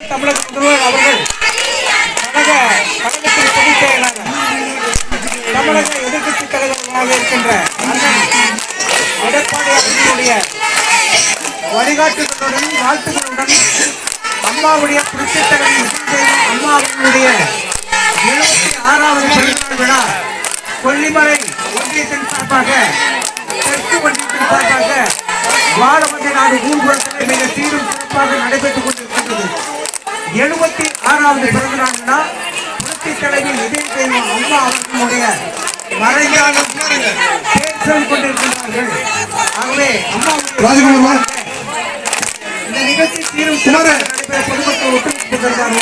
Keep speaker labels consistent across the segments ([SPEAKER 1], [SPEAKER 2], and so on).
[SPEAKER 1] தமிழக முதல்வர் அவர்கள் கழக கழகத்தின் பொதுச் செயலாளர் தமிழக எதிர்க்கட்சி தலைவர்களாக இருக்கின்ற அண்ணன் எடப்பாடி அவர்களுடைய வழிகாட்டுகளுடன் வாழ்த்துக்களுடன் அம்மாவுடைய புரட்சி தலைவி அம்மா அவர்களுடைய எழுபத்தி ஆறாவது பிறந்தநாள் விழா கொல்லிமலை ஒன்றியத்தின் சார்பாக தெற்கு ஒன்றியத்தின் சார்பாக வாழமந்தை நாடு ஊர்வலத்தில் நாள் விழா புரட்சி தலைவி விஜய் தெய்வம் அம்மா அவர்களுடைய மறைஞான பேர் கொண்டிருக்கிறார்கள். ஆகவே
[SPEAKER 2] ராஜகுமார்.
[SPEAKER 1] இந்த நிகழ்ச்சி நடைபெற பொதுமக்கள் ஒத்துழைப்பதற்காக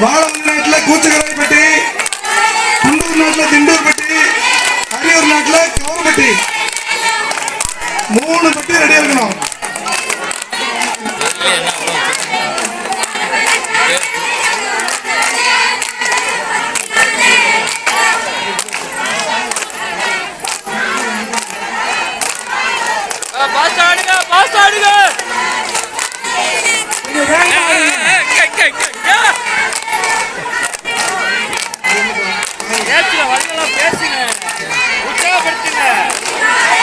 [SPEAKER 2] வாழவங்க நாட்டில் கூச்சக்கரைப்பட்டி குண்டூர் நாட்டுல திண்டூர்பட்டி அரியூர் நாட்டுல கவர்பட்டி மூணு பட்டி ரெடியா
[SPEAKER 3] பேசுங்க. உற்சாகப்படுத்துங்க.